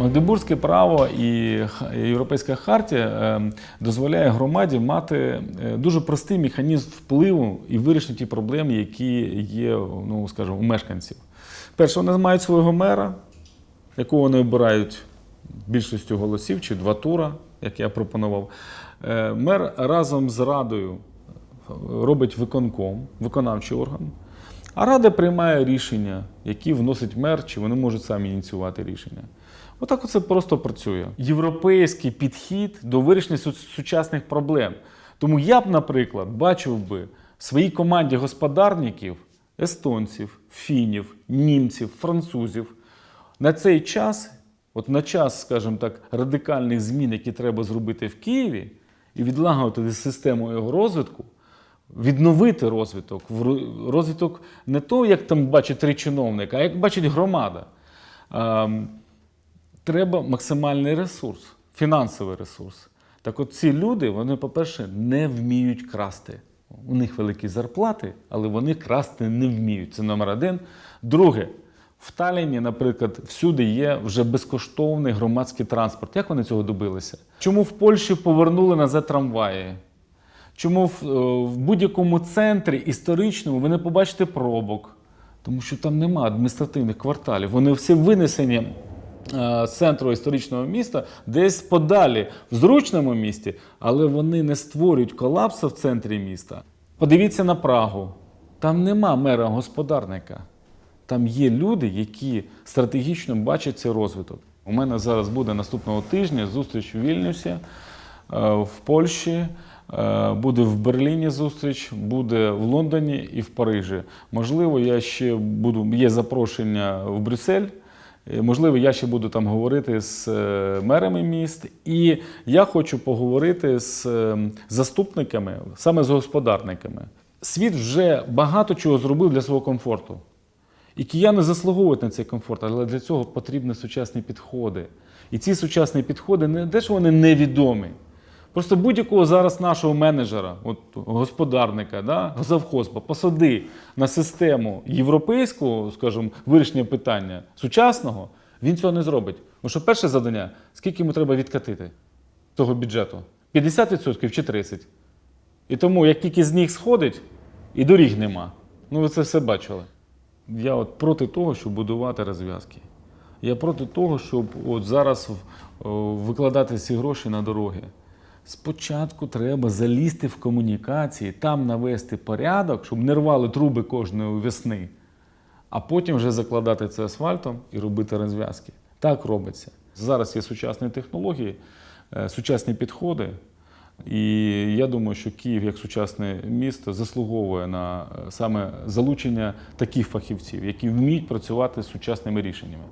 Магдебурзьке право і Європейська хартія е, дозволяє громаді мати е, дуже простий механізм впливу і вирішити ті проблеми, які є, ну скажімо, у мешканців. Перше, вони мають свого мера, якого вони обирають більшістю голосів чи два тура, як я пропонував. Е, Мер разом з радою робить виконком, виконавчий орган. А рада приймає рішення, які вносить мер, чи вони можуть самі ініціювати рішення. Отак оце просто працює. Європейський підхід до вирішення сучасних проблем. Тому я б, наприклад, бачив би в своїй команді господарників естонців, фінів, німців, французів. На цей час, от на час, скажімо так, радикальних змін, які треба зробити в Києві, і відлагодити систему його розвитку, відновити розвиток, розвиток не то, як там бачить три чиновника, а як бачить громада. Ем, треба максимальний ресурс, фінансовий ресурс. Так от ці люди, вони, по-перше, не вміють красти. У них великі зарплати, але вони красти не вміють. Це номер один. Друге, в Талліні, наприклад, всюди є вже безкоштовний громадський транспорт. Як вони цього добилися? Чому в Польщі повернули назад трамваї? Чому в, е, в будь-якому центрі історичному ви не побачите пробок? Тому що там нема адміністративних кварталів. Вони всі винесені е, з центру історичного міста десь подалі, в зручному місті, але вони не створюють колапсу в центрі міста. Подивіться на Прагу. Там нема мера господарника. Там є люди, які стратегічно бачать цей розвиток. У мене зараз буде наступного тижня зустріч у Вільнюсі, е, в Польщі, буде в Берліні зустріч, буде в Лондоні і в Парижі. Можливо, я ще буду, є запрошення в Брюссель. Е, Можливо, я ще буду там говорити з е, мерами міст, і я хочу поговорити з е, заступниками, саме з господарниками. Світ вже багато чого зробив для свого комфорту. І кияни заслуговують на цей комфорт, але для цього потрібні сучасні підходи. І ці сучасні підходи не де ж вони невідомі. Просто будь-якого зараз нашого менеджера, от, господарника, да, завхозба, посади на систему європейського, скажімо, вирішення питання сучасного, він цього не зробить. Тому що перше завдання, скільки йому треба відкатити того бюджету? 50% чи 30%? І тому, як тільки з них сходить, і доріг нема. Ну, ви це все бачили. Я от проти того, щоб будувати розв'язки. Я проти того, щоб от зараз викладати ці гроші на дороги. Спочатку треба залізти в комунікації, там навести порядок, щоб не рвали труби кожної весни, а потім вже закладати це асфальтом і робити розв'язки. Так робиться. Зараз є сучасні технології, е, сучасні підходи. І я думаю, що Київ як сучасне місто заслуговує на е, саме залучення таких фахівців, які вміють працювати з сучасними рішеннями.